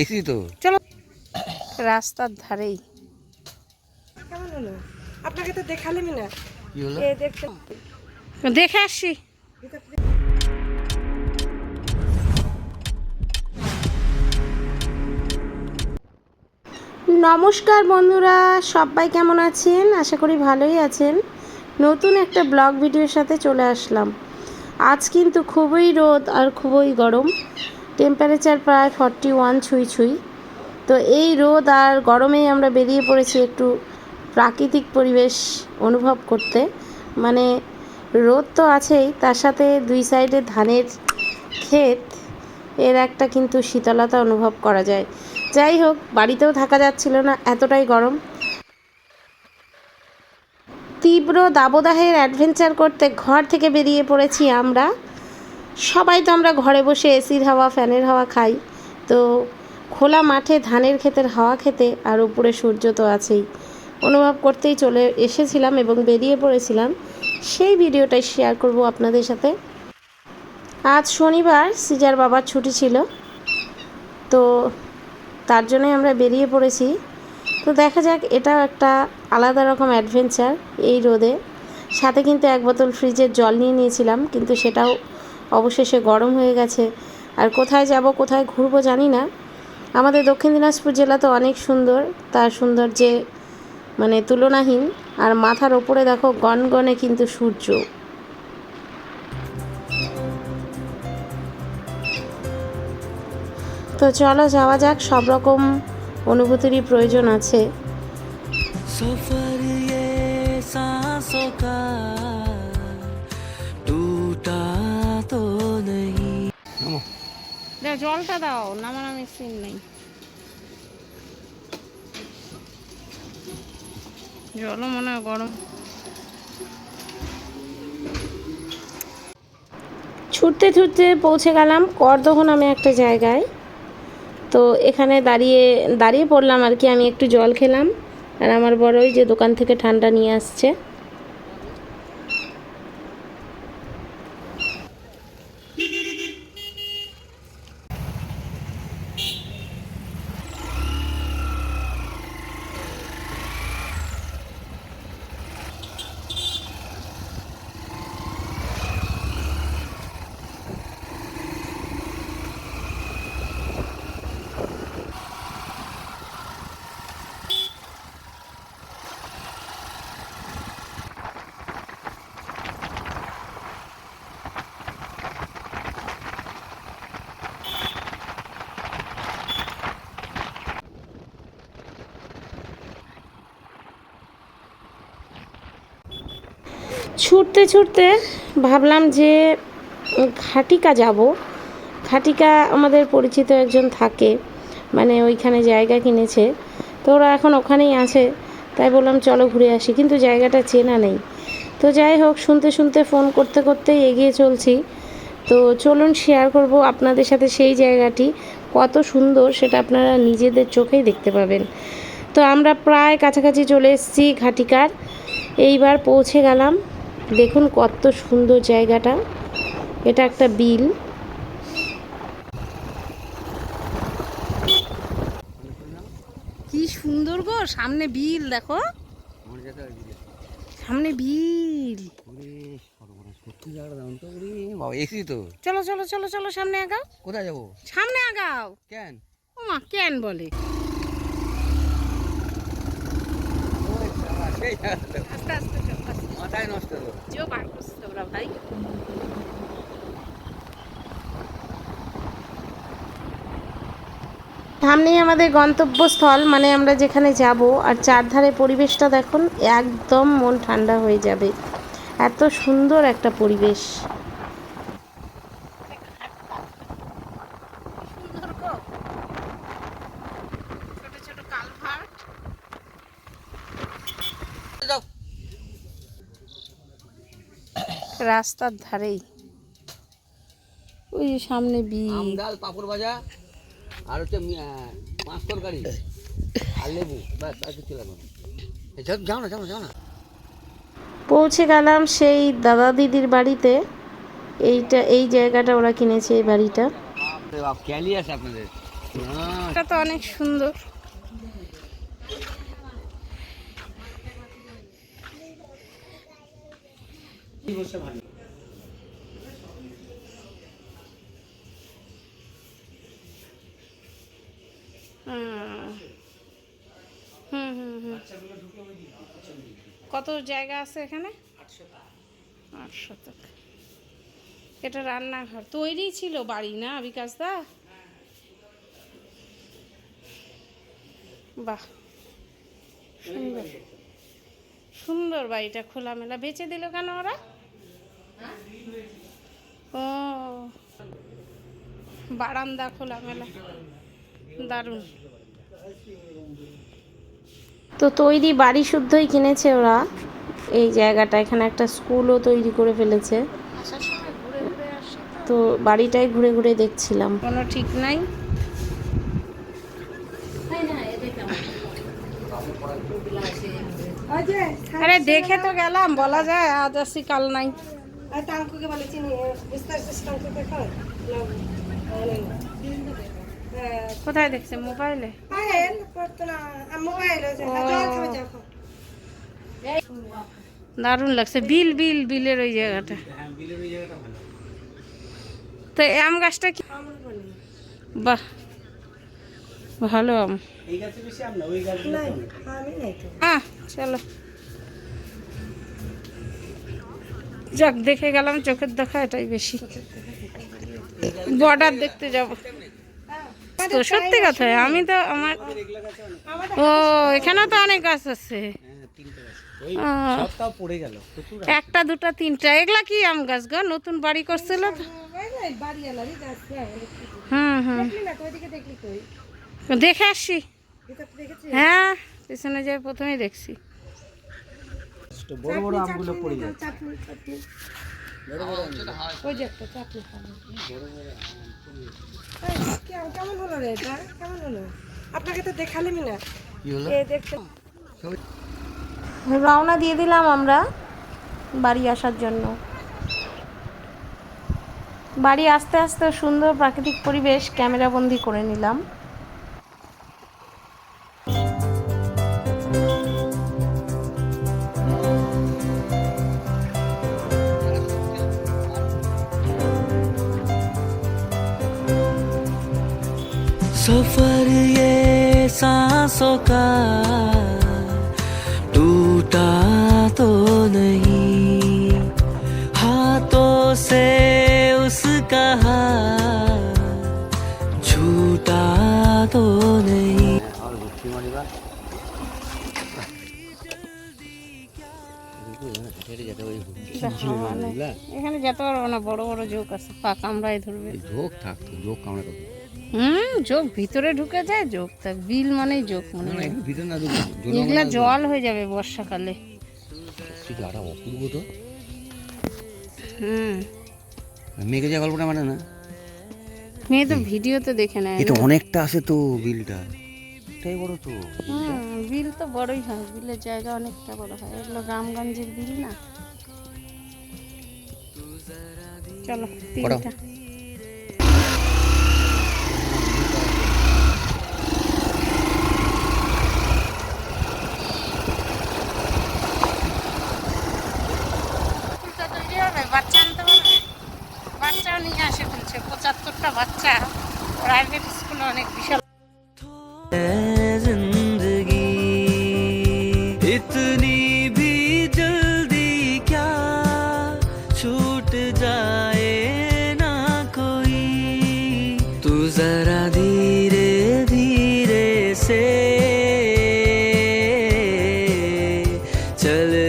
AC তো চলো। রাস্তার ধারেই। কেমন হলো? আপনাকে তো দেখালাম না। দেখে আসছি। নমস্কার বন্ধুরা সবাই কেমন আছেন? আশা করি ভালোই আছেন। নতুন একটা ব্লগ ভিডিওর সাথে চলে আসলাম। আজ কিন্তু খুবই রোদ আর খুবই গরম। টেম্পারেচার প্রায় ফর্টি ওয়ান ছুঁই ছুঁই। তো এই রোদ আর গরমেই আমরা বেরিয়ে পড়েছি একটু প্রাকৃতিক পরিবেশ অনুভব করতে। মানে রোদ তো আছেই, তার সাথে দুই সাইডে ধানের ক্ষেত, এর একটা কিন্তু শীতলতা অনুভব করা যায়। যাই হোক, বাড়িতেও থাকা যাচ্ছিল না, এতটাই গরম। তীব্র দাবদাহের অ্যাডভেঞ্চার করতে ঘর থেকে বেরিয়ে পড়েছি আমরা। সবাই তো আমরা ঘরে বসে এসির হাওয়া, ফ্যানের হাওয়া খাই। তো খোলা মাঠে ধানের ক্ষেতের হাওয়া খেতে আর উপরে সূর্য তো আছেই। অনুভব করতেই চলে এসেছিলাম এবং বেরিয়ে পড়েছিলাম। সেই ভিডিওটাই শেয়ার করব আপনাদের সাথে। আজ শনিবার, সিজার বাবার ছুটি ছিল। তো তার জন্যই আমরা বেরিয়ে পড়েছি। তো দেখা যাক, এটাও একটা আলাদা রকম অ্যাডভেঞ্চার এই রোদে। সাথে কিন্তু এক বোতল ফ্রিজের জল নিয়ে নিয়েছিলাম, কিন্তু সেটাও অবশেষে গরম হয়ে গেছে। আর কোথায় যাব, কোথায় ঘুরবো জানি না। আমাদের দক্ষিণ দিনাজপুর জেলা তো অনেক সুন্দর, তার সৌন্দর্যে মানে তুলনাহীন। আর মাথার ওপরে দেখো, গনগনে কিন্তু সূর্য। তো চলো যাওয়া যাক, সব রকম অনুভূতিরই প্রয়োজন আছে। सफर ये सांसों का टूटा तो नहीं নামো দাও জলটা দাও নামানামি সিন নেই জলও মনে হয় গরম ছুটতে ছুটতে পৌঁছে গেলাম করদহ নামে একটা জায়গায় তো এখানে দাঁড়িয়ে দাঁড়িয়ে পড়লাম আর কি আমি একটু জল খেলাম আর আমার বড়ই যে দোকান থেকে ঠান্ডা নিয়ে আসছে। ছুটতে ছুটতে ভাবলাম যে ঘাটিকা যাব। ঘাটিকা আমাদের পরিচিত একজন থাকে মানে ওইখানে জায়গা কিনেছে। তো ওরা এখন ওখানেই আছে, তাই বললাম চলো ঘুরে আসি, কিন্তু জায়গাটা চেনা নেই। তো যাই হোক, শুনতে শুনতে ফোন করতে করতেই এগিয়ে চলছি। তো চলুন শেয়ার করব আপনাদের সাথে সেই জায়গাটি, কত সুন্দর সেটা আপনারা নিজেদের চোখেই দেখতে পাবেন। তো আমরা প্রায় কাছাকাছি চলে এসেছি ঘাটিকার, এইবার পৌঁছে গেলাম। দেখুন কত সুন্দর জায়গাটা। এটা একটা বিল। কি সুন্দর গো সামনে বিল দেখো। সামনে বিল। চলো চলো চলো চলো সামনে আগাও। কোথায় যাব সামনে আগাও। কেন ও মা কেন বলে? আস্তে আস্তে মাথায় নষ্ট হলো। যেও পার করছে তোমরা ভাই। সামনেই আমাদের গন্তব্যস্থল মানে আমরা যেখানে যাব আর চারধারে পরিবেশটা দেখুন একদম মন ঠান্ডা হয়ে যাবে। এত সুন্দর একটা পরিবেশ। রাস্তার ধারেই। ওই যে সামনে বিল ডাল পাঁপড় ভাজা আর হচ্ছে মাছ তরকারি আর লেবু। ব্যাস আর কিছু লাগবে যাও না যাও না যাও না। পৌঁছে গেলাম সেই দাদা দিদির বাড়িতে। এইটা এই জায়গাটা ওরা কিনেছে এই বাড়িটা। এটা তো অনেক সুন্দর। হুম কত জায়গা আছে এখানে? আট শতক। এটা রান্নাঘর। তৈরি ছিল বাড়ি না বিকাশ দা? বাহ। সুন্দর। সুন্দর বাড়িটা খোলামেলা। বেচে দিল কেন ওরা? ও। বারান্দা খোলামেলা দারুণ। তো তৈরি বাড়ি শুদ্ধই কিনেছে ওরা। এই জায়গাটা এখানে একটা স্কুলও তৈরি করে ফেলেছে। তো বাড়িটাই ঘুরে ঘুরে দেখছিলাম। কোনো ঠিক নাই। আরে দেখে তো গেলাম বলা যায় আজ আসি কাল নাই। আর টাঙ্কুকে বলে চিনি বিস্তার টাঙ্কু দেখো হ্যাঁ। কোথায় দেখছে? মোবাইলে? দারুণ লাগছে। বিল বিল বিলের ওই জায়গাটা। তো আম গাছটা কি? বাহ ভালো আম। নাই আমি। হ্যাঁ চলো। যাক দেখে গেলাম চোখের দেখা এটাই বেশি। বর্ডার দেখতে যাব। তো সত্যি কথা আমি তো আমার ও এখানেও তো অনেক গাছ আছে। পড়ে গেল একটা দুটা তিনটা এগুলা কি আম গাছ গো? নতুন বাড়ি করছিল হুম হুম। দেখে আসি। হ্যাঁ পিছনে যাই প্রথমেই দেখছি। বড় বড় আমগুলো পড়ে যায় চাটনি চাটনি। ওই যে একটা চাটনি কেমন কেমন হলো রে এটা? কেমন হলো? আপনাকে তো দেখালামই না। দেখতে। রওনা দিয়ে দিলাম আমরা বাড়ি আসার জন্য। বাড়ি আস্তে আস্তে সুন্দর প্রাকৃতিক পরিবেশ ক্যামেরাবন্দি করে নিলাম। सांसों का टूटा तो नहीं हाथों से उसका हाथ छूटा तो नहीं আর ভর্তি মারিবা হেঁটে যেতে ওই বুঝলা এখানে যেতে পারবো না বড় বড় ঝোঁক আছে পা কামড়াই ধরবে এই ঝোঁক থাকতো ঝোঁক কামড়ে কত হুম যোগ ভিতরে ঢুকে যায় যোগ থাক বিল মানেই যোগ মনে হয়। ভিতরে না ঢুকবো এগুলা জল হয়ে যাবে বর্ষাকালে। অপূর্ব তো। হুম। মেঘে যা গল্পটা মানে না। মেয়ে তো ভিডিওতে দেখে নেয় এটা অনেকটা আছে তো বিলটা। এটাই বড় তো। হুম বিল তো বড়ই হয় বিলের জায়গা অনেকটা বড় হয়। এগুলো গ্রামগঞ্জের বিল না। চলো তিনটা। প্রাইভেট স্কুলে অনেক বিশাল है जिंदगी इतनी भी जल्दी क्या छूट जाए ना कोई तू जरा धीरे धीरे से चलना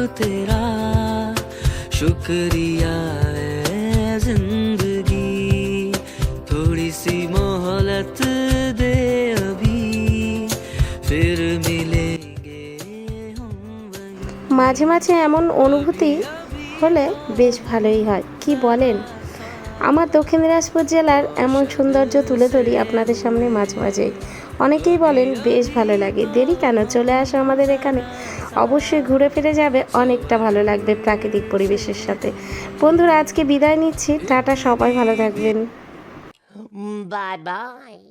तेरा शुक्रिया है जिंदगी थोड़ी सी मोहलत दे अभी फिर मिलेंगे हम वहीं মাঝে মাঝে এমন অনুভূতি হলে বেশ ভালোই হয় কি বলেন আমার দক্ষিণ দিনাজপুর জেলার এমন সৌন্দর্য তুলে ধরি আপনাদের সামনে মাঝে মাঝেই অনেকেই বলেন, বেশ ভালো লাগে। দেরি কেন? চলে আসো আমাদের এখানে। অবশ্যই ঘুরে ফিরে যাবে, অনেকটা ভালো লাগবে প্রাকৃতিক পরিবেশের সাথে। বন্ধুরা, আজকে বিদায় নিচ্ছি। টাটা, সবাই ভালো থাকবেন। Bye bye.